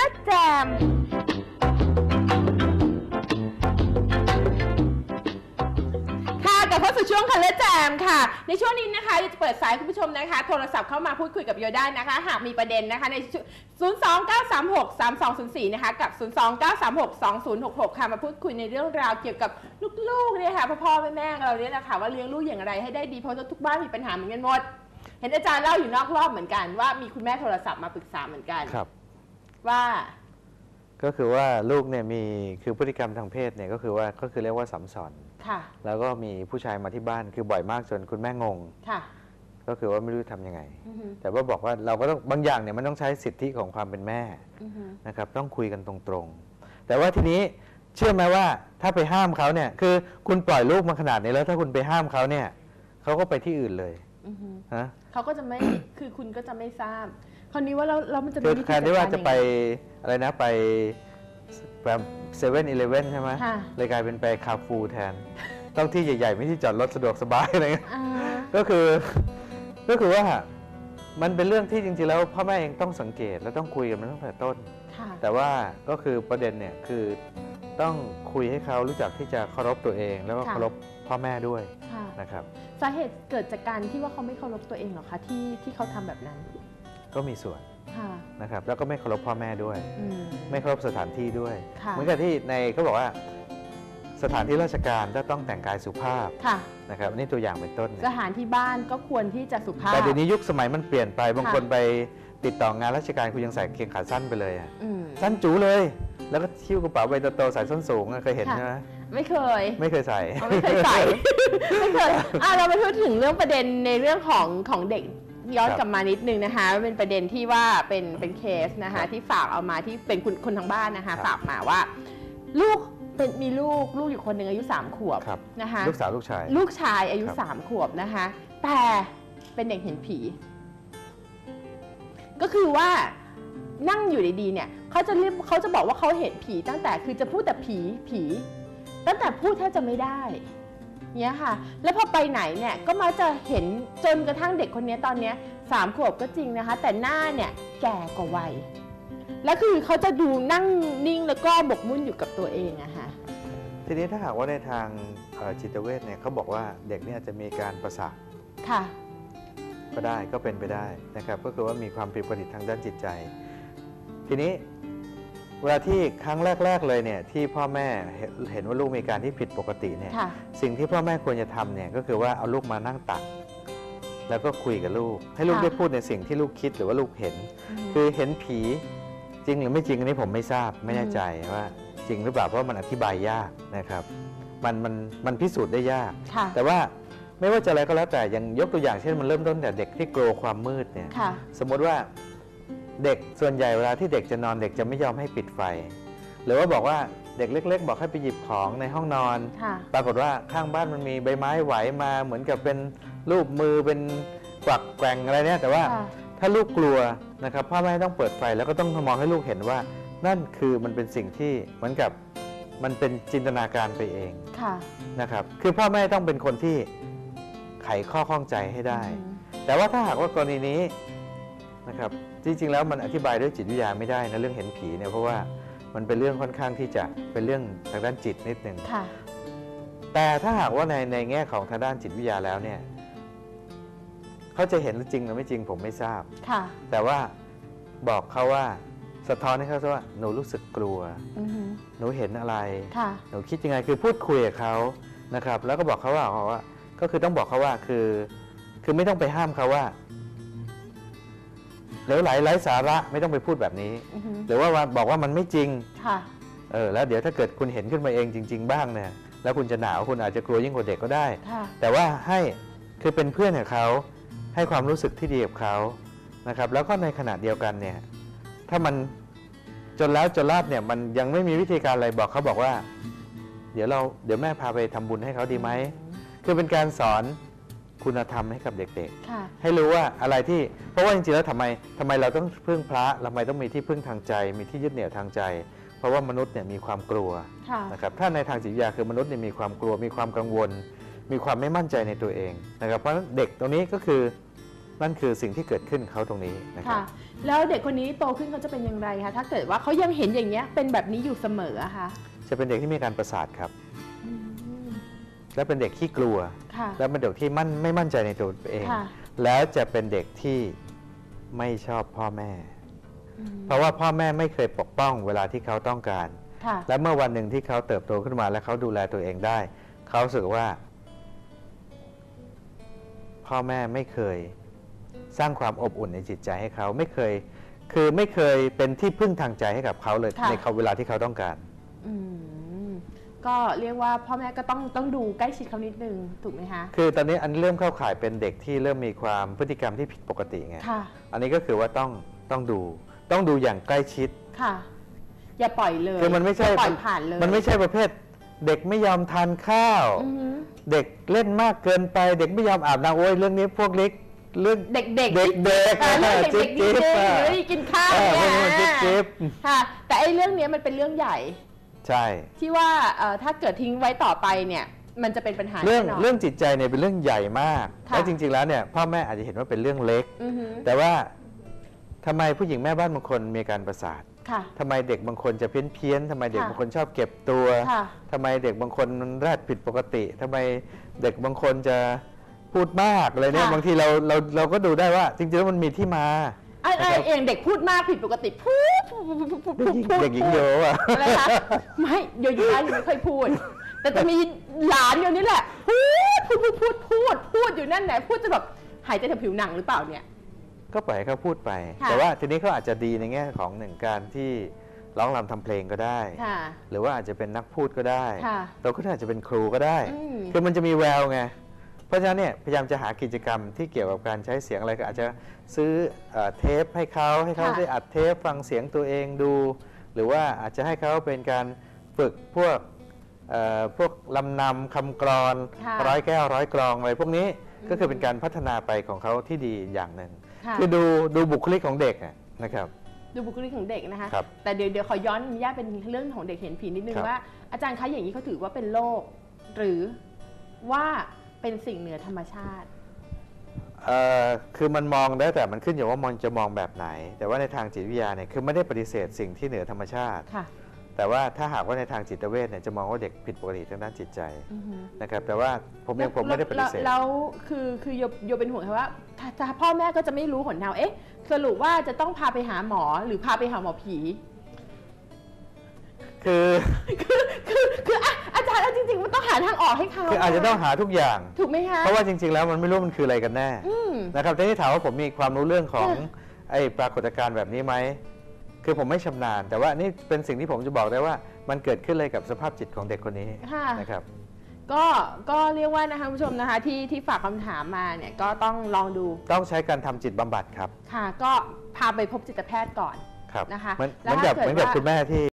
ละแจม ค่ะกลับเข้าสู่ช่วงคันเลแจมค่ะ ในช่วงนี้นะคะจะเปิดสายคุณผู้ชมนะคะ โทรศัพท์เข้ามาพูดคุยกับโยได้นะคะ หากมีประเด็นนะคะใน 029363204 นะคะ กับ 029362066 ค่ะ มาพูดคุยในเรื่องราวเกี่ยวกับลูกๆเนี่ยค่ะพ่อพ่อแม่แม่เราเนี่ยแหละค่ะว่าเลี้ยงลูกอย่างไรให้ได้ดีเพราะทุกบ้านมีปัญหาเหมือนกันหมด เห็นอาจารย์เล่าอยู่นอกรอบเหมือนกันว่ามีคุณแม่โทรศัพท์มาปรึกษาเหมือนกัน ครับ ว่าก็คือว่าลูกเนี่ยมีคือพฤติกรรมทางเพศเนี่ยก็คือว่าก็คือเรียกว่าสัมสอนค่ะ แล้วก็มีผู้ชายมาที่บ้านคือบ่อยมากจนคุณแม่งง ค่ะ ก็คือว่าไม่รู้ทำยังไง อือฮึแต่ว่าบอกว่าเราก็ต้องบางอย่างเนี่ยมันต้องใช้สิทธิของความเป็นแม่ อือฮึนะครับต้องคุยกันตรงๆ แต่ว่าทีนี้เชื่อไหมว่าถ้าไปห้ามเขาเนี่ยคือคุณปล่อยลูกมาขนาดนี้แล้วถ้าคุณไปห้ามเขาเนี่ยเขาก็ไปที่อื่นเลยอือฮึฮะเขาก็จะไม่ คือคุณก็จะไม่ทราบ คราวนี้ว่าเราเรามันจะมีคือวิธีแทนที่ว่าจะไปดกรยังอะไรนะไปแบบเซเว่นอีเลฟเว่นใช่ไหมค่ะเลยกลายเป็นไปคาฟูแทน ต้องที่ใหญ่ๆ ไม่ที่จอดรถสะดวกสบายอะไรเงี้ย อ่าก็คือก็คือว่ามันเป็นเรื่องที่จริงๆแล้วพ่อแม่เองต้องสังเกตและต้องคุยกันมาตั้งแต่ต้น ค่ะแต่ว่าก็คือประเด็นเนี่ยคือต้องคุยให้เขารู้จักที่จะเคารพตัวเอง แล้วก็ค่ะเคารพพ่อแม่ด้วยค่ะ นะครับ สาเหตุเกิดจากการที่ว่าเขาไม่เคารพตัวเองเหรอคะที่ที่เขาทำแบบนั้น ก็มีส่วนค่ะนะครับแล้วก็ไม่เคารพพ่อแม่ด้วย อืม ไม่เคารพสถานที่ด้วย ค่ะ เหมือนกับที่ในเขาบอกว่า สถานที่ราชการจะต้องแต่งกายสุภาพค่ะ นะครับอันนี่ตัวอย่างเป็นต้นสเนี่ยถานที่บ้านก็ควรที่จะสุภาพ แต่เดี๋ยวนี้ยุคสมัยมันเปลี่ยนไปบางค่ะ คนไปติดต่องานราชการคุณยังใส่เกงขาสั้นไปเลยอะอืม สั้นจูเลย แล้วก็ทิ้วกระเป๋าใบโตๆใส่ส้นสูงอะเคยเห็นค่ะ ใช่ไหมไม่เคย ไม่เคยใส่ อ๋อไม่เคยใส่ ไม่เคยอะเรามาพูดถึงเรื่องประเด็นในเรื่องของของเด็ก ย้อนครับกลับมานิดนึงนะคะ เป็นประเด็นที่ว่าเป็นเป็นเคสนะครัคะบที่ฝากเอามาที่เป็นคุณคนทางบ้านนะคะครับฝากมาว่า ลูกเป็นมีลูกลูกอยู่คนหนึ่งอายุสามขวบครับ นะคะ ลูกสาวลูกชาย ลูกชายอายุ ครับสามขวบนะคะ แต่เป็นเด็กเห็นผี ก็คือว่านั่งอยู่ดีๆเนี่ยเขาจะเรียกเขาจะบอกว่าเขาเห็นผีตั้งแต่คือจะพูดแต่ผีผี ตั้งแต่พูดแทบจะไม่ได้ เนี่ยค่ะ แล้วพอไปไหนเนี่ยก็มาจะเห็นจนกระทั่งเด็กคนนี้ตอนเนี้ยสามขวบก็จริงนะคะ แต่หน้าเนี่ยแก่กว่าวัย แล้วคือเขาจะดูนั่งนิ่งแล้วก็หมกมุ่นอยู่กับตัวเองอะค่ะ ทีนี้ถ้าหากว่าในทางเอ่อจิตเวชเนี่ยเขาบอกว่าเด็กเนี่ยอาจจะมีการประสาทค่ะ ก็ได้ก็เป็นไปได้นะครับ ก็คือว่ามีความผิดปกติทางด้านจิตใจ ทีนี้ เวลาที่ครั้งแรก ๆ เลยเนี่ยที่พ่อแม่เห็นเห็นว่าลูกมีการที่ผิดปกติเนี่ยค่ะ สิ่งที่พ่อแม่ควรจะทำเนี่ยก็คือว่าเอาลูกมานั่งตัก แล้วก็คุยกับลูก ให้ลูกค่ะ ได้พูดในสิ่งที่ลูกคิดหรือว่าลูกเห็น คือเห็นผีจริงหรือไม่จริงอันนี้ผมไม่ทราบไม่แน่ใจว่า จริงหรือเปล่าเพราะมันอธิบายยากนะครับมันมันมันพิสูจน์ได้ยาก ค่ะ แต่ว่าไม่ว่าจะอะไรก็แล้วแต่อย่างยกตัวอย่างเช่นมันเริ่มต้นแต่เด็กที่กลัวความมืดเนี่ย ค่ะ สมมติว่า เด็กส่วนใหญ่เวลาที่เด็กจะนอนเด็กจะไม่ยอมให้ปิดไฟ หรือว่าบอกว่าเด็กเล็ก ๆ บอกให้ไปหยิบของในห้องนอนค่ะปรากฏว่าข้างบ้านมันมีใบไม้ไหวมาเหมือนกับเป็นรูปมือเป็นกวักแกว่งอะไรเนี่ยแต่ว่าค่ะถ้าลูกกลัวนะครับพ่อแม่ต้องเปิดไฟแล้วก็ต้องมองให้ลูกเห็นว่า นั่นคือมันเป็นสิ่งที่เหมือนกับมันเป็นจินตนาการไปเองค่ะนะครับ คือพ่อแม่ต้องเป็นคนที่ไขข้อข้องใจให้ได้อืมแต่ว่าถ้าหากว่ากรณีนี้ นะครับจริงๆแล้วมันอธิบายด้วยจิตวิทยาไม่ได้นะเรื่องเห็นผีเนี่ยเพราะว่ามันเป็นเรื่องค่อนข้างที่จะเป็นเรื่องทางด้านจิตนิดหนึ่งค่ะ แต่ถ้าหากว่าในในแง่ของทางด้านจิตวิทยาแล้วเนี่ยเขาจะเห็นหรือจริงหรือไม่จริงผมไม่ทราบ ค่ะ แต่ว่าบอกเขาว่าสะท้อนให้เขาว่าหนูรู้สึกกลัว อือฮึหนูเห็นอะไร ค่ะ หนูคิดยังไงคือพูดคุยกับเขานะครับ แล้วก็บอกเขาว่าเขาว่า ก็คือต้องบอกเขาว่าคือ คือไม่ต้องไปห้ามเขาว่า เหลวไหลไร้สาระไม่ต้องไปพูดแบบนี้อือฮึหรือว่าบอกว่ามันไม่จริงค่ะเออแล้วเดี๋ยวถ้าเกิดคุณเห็นขึ้นมาเองจริง ๆ บ้างเนี่ยแล้วคุณจะหนาวคุณอาจจะกลัวยิ่งกว่าเด็กก็ได้ค่ะแต่ว่าให้คือเป็นเพื่อนกับเขาให้ความรู้สึกที่ดีกับเขานะครับ แล้วก็ในขณะเดียวกันเนี่ยถ้ามันจนแล้วจนรอดเนี่ยมันยังไม่มีวิธีการอะไรบอกเขาบอกว่า เดี๋ยวเราเดี๋ยวแม่พาไปทำบุญให้เขาดีไหมคือเป็นการสอน คุณธรรมให้กับเด็กค่ะ ๆ ให้รู้ว่าอะไรที่เพราะว่าจริงๆแล้วทำไมทำไมเราต้องพึ่งพระทำไมต้องมีที่พึ่งทางใจ มีที่ยึดเหนี่ยวทางใจ เพราะว่ามนุษย์เนี่ยมีความกลัว ค่ะ นะครับถ้าในทางจิตวิทยาคือมนุษย์เนี่ยมีความกลัวมีความกังวล มีความไม่มั่นใจในตัวเองนะครับเพราะฉะนั้นเด็กตรงนี้ก็คือนั่นคือสิ่งที่เกิดขึ้นเขาตรงนี้นะครัค่ะบแล้วเด็กคนนี้โตขึ้นเขาจะเป็นอย่างไรคะ ถ้าเกิดว่าเขายังเห็นอย่างเงี้ย เป็นแบบนี้อยู่เสมออะคะจะเป็นเด็กที่มีการประสาทครับ อืมและเป็นเด็กที่กลัวค่ะ และเป็นเด็กที่มั่นไม่มั่นใจในตัวเองค่ะแล้วจะเป็นเด็กที่ไม่ชอบพ่อแม่อืมเพราะว่าพ่อแม่ไม่เคยปกป้องเวลาที่เขาต้องการค่ะและเมื่อวันหนึ่งที่เขาเติบโตขึ้นมา และเขาดูแลตัวเองได้ เขารู้สึกว่า พ่อแม่ไม่เคยสร้างความอบอุ่นในจิตใจให้เขาไม่เคย คือไม่เคยเป็นที่พึ่งทางใจให้กับเขาเลยค่ะในเขาเวลาที่เขาต้องการอืม ก็เรียกว่าพ่อแม่ก็ต้องต้องดูใกล้ชิดเขานิดนึงถูกไหมคะคือตอนนี้อันเริ่มเข้าข่ายเป็นเด็กที่เริ่มมีความพฤติกรรมที่ผิดปกติไงค่ะอันนี้ก็คือว่าต้องต้องดู ต้องดูอย่างใกล้ชิดค่ะ อย่าปล่อยเลยคือมันไม่ใช่ย่าปล่อยผ่านเลยมันไม่ใช่ประเภท เด็กไม่ยอมทานข้าว อือหือเด็กเล่นมากเกินไป เด็กไม่ยอมอาบน้ำโอ้ยเรื่องนี้พวกเล็กเรื่องเด็กๆ เด็กๆอ่าเรื่องจิ๊เด็บกๆจิ๊จริบงๆอะหรือกินข้าวเออเนี่ยพวกนี้มันจิ๊บจิ๊บ ค่ะ แต่ไอ้เรื่องเนี้ยมันเป็นเรื่องใหญ่ ใช่ ที่ว่าเอ่อถ้าเกิดทิ้งไว้ต่อไปเนี่ย มันจะเป็นปัญหาเรื่องแน่นอนเรื่องจิตใจเนี่ยเป็นเรื่องใหญ่มาก ค่ะ และจริง ๆ แล้วเนี่ยพ่อแม่อาจจะเห็นว่าเป็นเรื่องเล็ก อือหือแต่ว่าทำไมผู้หญิงแม่บ้านบางคนมีการประสาทค่ะ ทำไมเด็กบางคนจะเพี้ยนเพี้ยนๆทำไมเด็กค่ะ บางคนชอบเก็บตัว ค่ะ ทำไมเด็กบางคนมันแรดผิดปกติทำไมเด็กบางคนจะพูดมากอะไรเนี่ยค่ะบางทีเราเราเราก็ดูได้ว่า จริงๆแล้วมันมีที่มา ไอ้ไอ้นะครับเองเด็กพูดมากผิดปกติพูดพูดพูดพูดพูดเด็กหญิงพูดเด็กหญิงโยอะอะไรคะไม่โยโย่ยังไม่ค่อยพูด แต่จะมีหลานอยู่นี่แหละพูดพูดพูดพูดพูดอยู่นั่นไหนพูดจะแบบหายใจแถวผิวหนังหรือเปล่าเนี่ย ก็ปล่อยให้เขาพูดไป ค่ะแต่ว่าทีนี้เขาอาจจะดีในแง่ของหนึ่งการที่ร้องรำทำเพลงก็ได้ ค่ะหรือว่าอาจจะเป็นนักพูดก็ได้ค่ะโตขึ้นอาจจะเป็นครูก็ได้ อืม คือมันจะมีแววไง เพราะฉะนั้นเนี่ยพยายามจะหากิจกรรมที่เกี่ยวกับการใช้เสียงอะไรก็อาจจะซื้อเอ่อเทปให้เขาให้เขาค่ะ ได้อัดเทปฟังเสียงตัวเองดู หรือว่าอาจจะให้เขาเป็นการฝึกพวกเอ่อพวกลำนำคำกรอนค่ะร้อยแก้วร้อยกรองอะไรพวกนี้อืมก็คือเป็นการพัฒนาไปของเขาที่ดีอย่างหนึ่งค่ะ คือดูดูบุคลิกของเด็กอะนะครับ ดูบุคลิกของเด็กนะคะ ครับแต่เดี๋ยวเดี๋ยวขอย้อนญาตเป็นเรื่องของเด็กเห็นผีนิดนึงครับ ว่าอาจารย์คะอย่างนี้เขาถือว่าเป็นโรคหรือว่า เป็นสิ่งเหนือธรรมชาติเอ่อคือมันมองได้แต่มันขึ้นอยู่ว่ามันจะมองแบบไหน แต่ว่าในทางจิตวิทยาเนี่ยคือไม่ได้ปฏิเสธสิ่งที่เหนือธรรมชาติ ค่ะ แต่ว่าถ้าหากว่าในทางจิตเวชเนี่ยจะมองว่าเด็กผิดปกติทางด้านจิตใจอือฮึนะครับแต่ว่าผมเองผมไม่ได้ปฏิเสธ แล้วแล้วคือคือโยโยเป็นห่วงค่ะว่าถ้าถ้าพ่อแม่ก็จะไม่รู้หนทางเอ๊ะ สรุปว่าจะต้องพาไปหาหมอหรือพาไปหาหมอผี คือ คือคือคืออะอา จารย์เอาจริงๆมันต้องหาทางออกให้เขาคืออาจจะต้องหาทุกอย่าง ถูกไหมคะเพราะว่าจริง ๆ แล้วมันไม่รู้มันคืออะไรกันแน่อืม นะครับทีนี้ถามว่าผมมีความรู้เรื่องของค่ะไอ้ปรากฏการณ์แบบนี้ไหมคือผมไม่ชำนาญ แต่ว่านี่เป็นสิ่งที่ผมจะบอกได้ว่า มันเกิดขึ้นเลยกับสภาพจิตของเด็กคนนี้ค่ะ นะครับ ก็ก็เรียกว่านะคะคุณผู้ชมนะคะที่ที่ฝากคำถามมาเนี่ยก็ต้องลองดูต้องใช้การทำจิตบำบัดครับค่ะ ก็พาไปพบจิตแพทย์ก่อน ครับนะคะเหมือนเหแล้วมือนกับถ้าเกิดเหมือนกับว่า คุณแม่ที่